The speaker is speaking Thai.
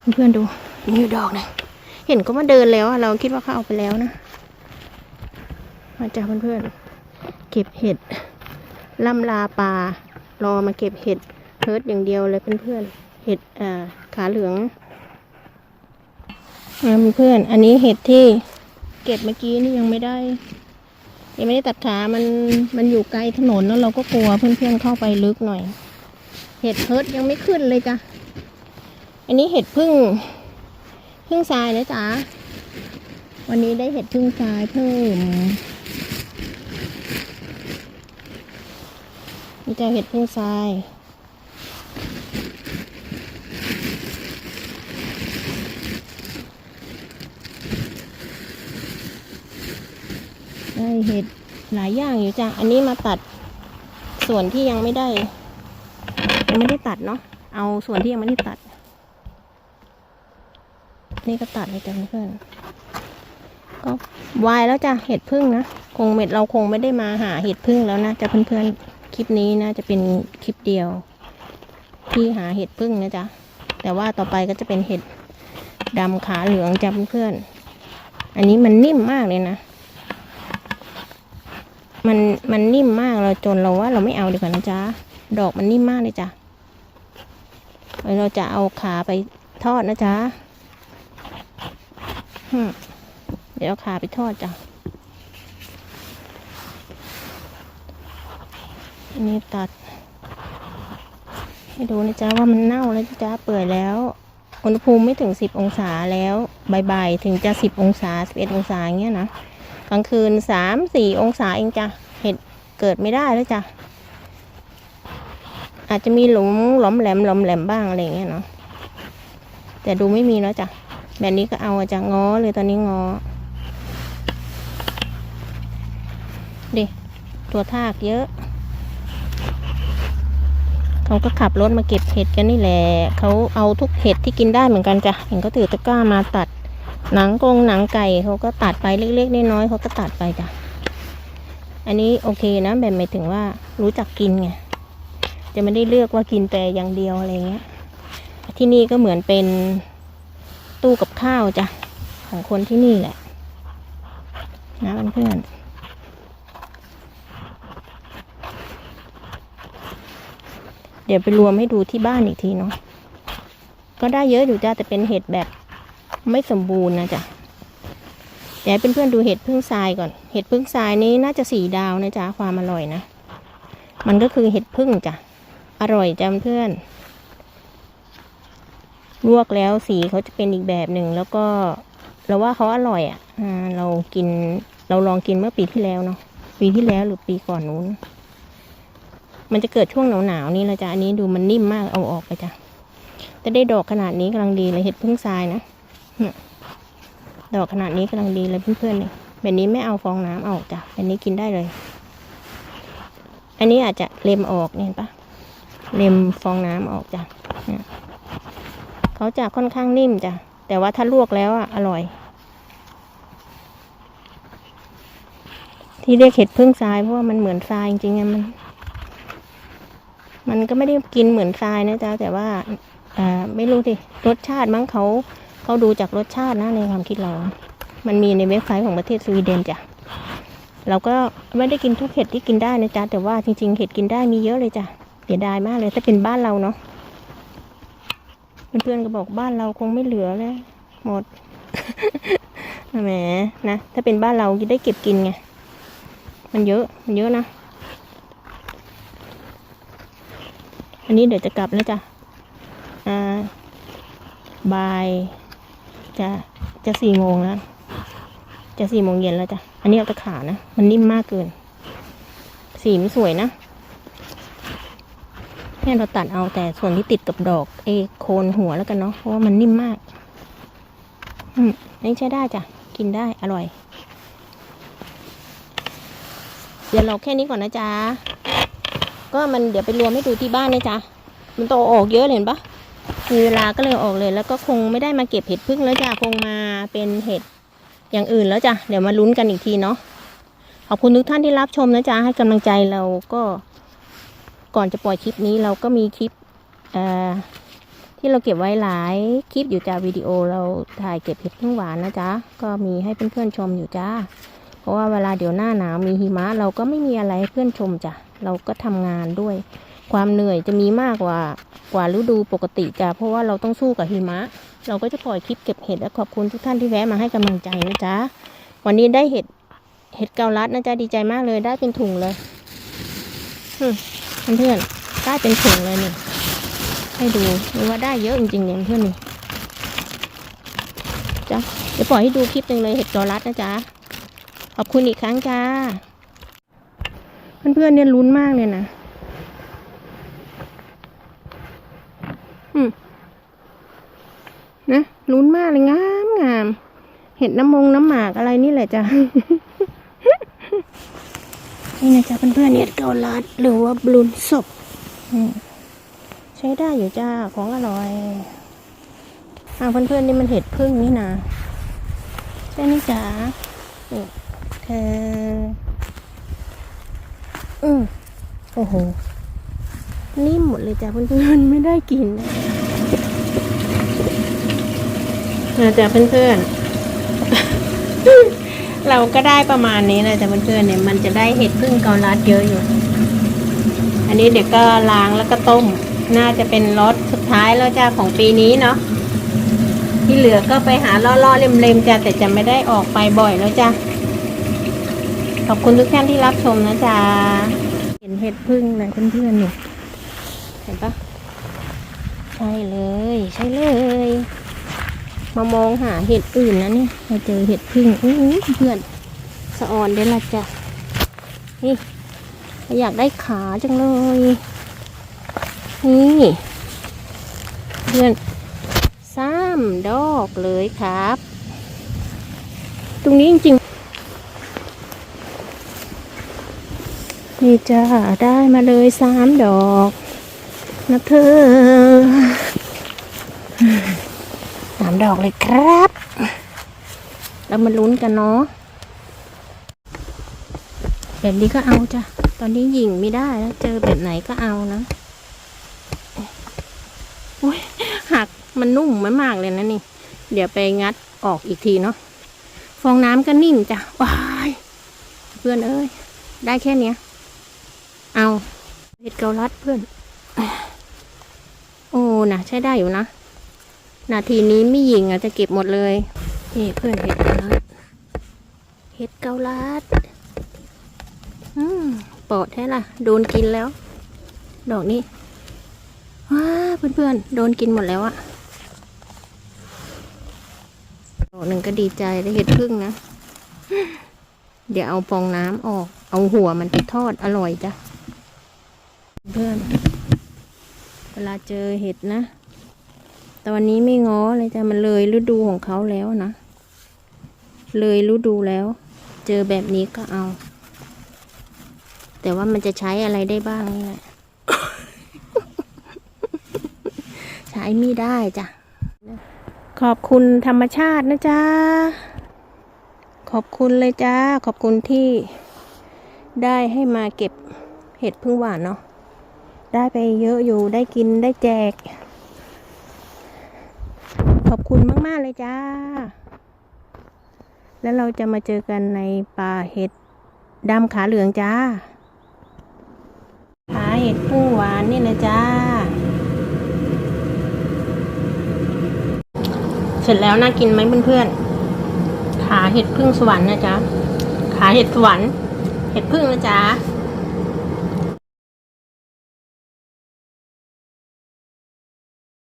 เพื่อนๆดูมีอยู่ดอกหนึงเห็นก็มาเดินแล้วอะเราคิดว่าเขาเอาไปแล้วนะ มาจากเพื่อนๆเก็บเห็ดล่ำลาปลารอมาเก็บเห็ดเฮิร์ตอย่างเดียวเลยเพื่อนๆเห็ดอ่าขาเหลืองอ่าเพื่อนๆอันนี้เห็ดที่เก็บเมื่อกี้นี่ยังไม่ได้ ยังไม่ได้ตัดขามันมันอยู่ไกลถนนแล้วเราก็กลัวเพื่อนๆเข้าไปลึกหน่อย เห็ดเฮิร์ตยังไม่ขึ้นเลยจ้ะ อันนี้เห็ดพึ่งพึ่งทรายนะจ๊ะ วันนี้ได้เห็ดพึ่งทรายเพิ่มนี่จะเห็ดพึ่งทรายได้เห็ดหลายอย่างอยู่จ้ะ อันนี้มาตัดส่วนที่ยังไม่ได้ ยังไม่ได้ตัดเนาะ เอาส่วนที่ยังไม่ได้ตัด นี่ก็ตัดเลยจ้ะเพื่อนก็วายแล้วจ้ะเห็ดพึ่งนะคงเม็ดเราคงไม่ได้มาหาเห็ดพึ่งแล้วนะจ้ะเพื่อนๆคลิปนี้นะจะเป็นคลิปเดียว ที่หาเห็ดพึ่งนะจ๊ะแต่ว่าต่อไปก็จะเป็นเห็ดดำขาเหลืองจ้ะเพื่อนๆอันนี้มันนิ่มมากเลยนะมันมันนิ่มมากเราจนเราว่าเราไม่เอาดีกว่านะจ๊ะดอกมันนิ่มมากเลยจ้ะเราจะเอาขาไปทอดนะจ๊ะ เดี๋ยวขาไปทอดจ้ะ อันนี้ตัด ให้ดูนะจ๊ะว่ามันเน่าแล้วจ้ะเปื่อยแล้ว อุณหภูมิไม่ถึงสิบองศาแล้วบ่ายๆถึงจะสิบองศาสิบเอ็ดองศาอย่างเงี้ยนะ กลางคืนสามสี่องศาเองจ้ะ เห็ดเกิดไม่ได้แล้วจ้ะ อาจจะมีหลุมหลอมแหลมหลอมแหลมบ้างอะไรอย่างเงี้ยเนาะ แต่ดูไม่มีแล้วจ้ะ แบบนี้ก็เอาจ้ะง้อเลยตอนนี้ง้อดิตัวทากเยอะ เขาก็ขับรถมาเก็บเห็ดกันนี่แหละ เขาเอาทุกเห็ดที่กินได้เหมือนกันจ้ะ เห็นเขาถือตะกร้ามาตัด หนังกงหนังไก่เขาก็ตัดไปเล็กๆน้อยๆเขาก็ตัดไปจ้ะ อันนี้โอเคนะแบบหมายถึงว่ารู้จักกินไง จะไม่ได้เลือกว่ากินแต่อย่างเดียวอะไรเงี้ย ที่นี่ก็เหมือนเป็น ตู้กับข้าวจ้ะ ของคนที่นี่แหละ นะเพื่อนๆเดี๋ยวไปรวมให้ดูที่บ้านอีกทีเนาะก็ได้เยอะอยู่จ้ะแต่เป็นเห็ดแบบไม่สมบูรณ์นะจ๊ะเดี๋ยวเพื่อนๆดูเห็ดพึ่งทรายก่อน เห็ดพึ่งทรายนี้น่าจะสีดาวนะจ๊ะความอร่อยนะ มันก็คือเห็ดพึ่งจ้ะ อร่อยจ้ะเพื่อน ลวกแล้วสีเขาจะเป็นอีกแบบหนึ่งแล้วก็เราว่าเขาอร่อยอะอ่าเรากินเราลองกินเมื่อปีที่แล้วเนาะปีที่แล้วหรือปีก่อนนู้น มันจะเกิดช่วงหนาวๆนี้แล้วจ้ะอันนี้ดูมันนิ่มมากเอาออกไปจ้ะจะได้ดอกขนาดนี้กำลังดีเลยเห็ดพึ่งทรายนะดอกขนาดนี้กำลังดีเลยเพื่อนๆเนี่ยแบบนี้ไม่เอาฟองน้ำออกจ้ะแบบนี้กินได้เลย อันนี้อาจจะเล็มออกเนี่ยเห็นปะเล็มฟองน้ำออกจ้ะ เขาจะค่อนข้างนิ่มจ้ะ แต่ว่าถ้าลวกแล้วอะ อร่อย ที่เรียกเห็ดพึ่งทรายเพราะว่ามันเหมือนทรายจริงๆมัน มันก็ไม่ได้กินเหมือนทรายนะจ๊ะ แต่ว่าอ่าไม่รู้ดิรสชาติมั้งเขาเขาดูจากรสชาตินะในความคิดเรา มันมีในเว็บไซต์ของประเทศสวีเดนจ้ะเราก็ไม่ได้กินทุกเห็ดที่กินได้นะจ๊ะแต่ว่าจริงๆ เห็ดกินได้มีเยอะเลยจ้ะเสียดายมากเลยถ้าเป็นบ้านเราเนาะ เพื่อนๆก็บอกบ้านเราคงไม่เหลือแล้ว หมดแหมนะถ้าเป็นบ้านเราจะได้เก็บกินไง มันเยอะ มันเยอะนะ อันนี้เดี๋ยวจะกลับแล้วจ้ะ อ่าบายจะจะสี่โมงแล้ว จะสี่โมงเย็นแล้วจ้ะ อันนี้เอาตะขานะ มันนิ่มมากเกิน สีมันสวยนะ แค่เราตัดเอาแต่ส่วนที่ติดกับดอกเอโคนหัวแล้วกันเนาะเพราะว่ามันนิ่มมาก อืมนนี้ใช้ได้จ้ะ กินได้อร่อย เดี๋ยวเราแค่นี้ก่อนนะจ๊ะ ก็มันเดี๋ยวไปรวมให้ดูที่บ้านนะจ๊ะ มันโตออกเยอะเลยเห็นปะมีเวลาก็เลยออกเลย แล้วก็คงไม่ได้มาเก็บเห็ดพึ่งแล้วจ้ะ คงมาเป็นเห็ดอย่างอื่นแล้วจ้ะ เดี๋ยวมาลุ้นกันอีกทีเนาะ ขอบคุณทุกท่านที่รับชมนะจ๊ะ ให้กำลังใจเราก็ ก่อนจะปล่อยคลิปนี้เราก็มีคลิปที่เราเก็บไว้หลายคลิปอยู่จ้าวิดีโอเราถ่ายเก็บเห็ดพึ่งหวานนะจ๊ะก็มีให้เพื่อนๆชมอยู่จ้าเพราะว่าเวลาเดี๋ยวหน้าหนาวมีหิมะเราก็ไม่มีอะไรให้เพื่อนชมจ้ะเราก็ทำงานด้วย ความเหนื่อยจะมีมากกว่ากว่าฤดูปกติจ้ะเพราะว่าเราต้องสู้กับหิมะ เราก็จะปล่อยคลิปเก็บเห็ดและขอบคุณทุกท่านที่แวะมาให้กำลังใจนะจ๊ะวันนี้ได้เห็ดเห็ดเกาลัดนะจ๊ะดีใจมากเลยได้เป็นถุงเลย เพื่อนๆได้เป็นถุงเลยนี่ให้ดูนี่ว่าได้เยอะจริงๆเนี่ยเพื่อนนี่จ้ะเดี๋ยวปล่อยให้ดูคลิปหนึ่งเลยเห็ดเกาลัดนะจ๊ะขอบคุณอีกครั้งจ้าเพื่อนๆเนี่ยลุ้นมากเลยนะอืมนะลุ้นมากเลยงามงามเห็ดน้ำมงน้ำหมากอะไรนี่แหละจ้ะ นี่นะจ๊ะเพื่อนๆเนี่ยเกาลัดหรือว่าบลูนศพใช้ได้อยู่จ้าของอร่อยอ้าเพื่อนๆนี่มันเห็ดพึ่งนี่นะใช่ไหมจ๊ะนี่เธออืมโอ้โหนิ่มหมดเลยจ้ะเพื่อนๆไม่ได้กินนะนะจ๊ะเพื่อนๆ เราก็ได้ประมาณนี้นะจ๊ะเพื่อนๆเนี่ยมันจะได้เห็ดพึ่งเกาลัดเยอะอยู่ อันนี้เดี๋ยวก็ล้างแล้วก็ต้ม น่าจะเป็นรสสุดท้ายแล้วจ้าของปีนี้เนาะที่เหลือก็ไปหาล่อๆเล็มๆจ้ะแต่จะไม่ได้ออกไปบ่อยแล้วจ้ะขอบคุณทุกท่านที่รับชมนะจ๊ะเห็นเห็ดพึ่งเลยเพื่อนๆเนี่ยเห็นปะใช่เลย ใช่เลย มามองหาเห็ดอื่นนะเนี่ยมาเจอเห็ดพึ่งอู้หูเพื่อนสะออนเด้ละจ้ะนี่อยากได้ขาจังเลยนี่เพื่อนสามดอกเลยครับ ตรงนี้จริงๆนี่จ้าได้มาเลยสามดอกนะเธอ สามดอกเลยครับเรามาลุ้นกันเนาะแบบนี้ก็เอาจ้ะ ตอนนี้ยิงไม่ได้แล้วเจอแบบไหนก็เอานะโอ้ยหักมันนุ่มมากๆเลยนะนี่ เดี๋ยวไปงัดออกอีกทีเนาะ ฟองน้ำก็นิ่มจ้ะ ว้าย เพื่อนเอ้ย ได้แค่เนี้ย เอาเห็ดเกาลัดเพื่อน โอ้นะใช้ได้อยู่นะ นาทีนี้ไม่ยิงอะจะเก็บหมดเลย นี่เพื่อนเห็ดเกาลัดเห็ดเกาลัดอืมปอดแท้ล่ะ โดนกินแล้ว ดอกนี้ว้าเพื่อนๆ โดนกินหมดแล้วอะดอกหนึ่งก็ดีใจได้เห็ดพึ่งนะ เดี๋ยวเอาฟองน้ำออก เอาหัวมันไปทอดอร่อยจ้ะ เพื่อน เวลาเจอเห็ดนะ ตอนนี้ไม่ง้อเลยจ้ะมันเลยฤดูของเขาแล้วนะ เลยฤดูแล้ว เจอแบบนี้ก็เอา แต่ว่ามันจะใช้อะไรได้บ้างนี่แหละใช้ไม่ได้จ้ะขอบคุณธรรมชาตินะจ๊ะ ขอบคุณเลยจ้า ขอบคุณที่ได้ให้มาเก็บเห็ดพึ่งหวานเนาะ ได้ไปเยอะอยู่ ได้กิน ได้แจก ขอบคุณมาก ๆ เลยจ้า แล้วเราจะมาเจอกันในป่าเห็ดดำขาเหลืองจ้าขาเห็ดพึ่งหวานนี่เลยจ้า เสร็จแล้วน่ากินไหมเพื่อนๆ ขาเห็ดพึ่งสวรรค์นะจ๊ะ ขาเห็ดสวรรค์ เห็ดพึ่งนะจ๊ะ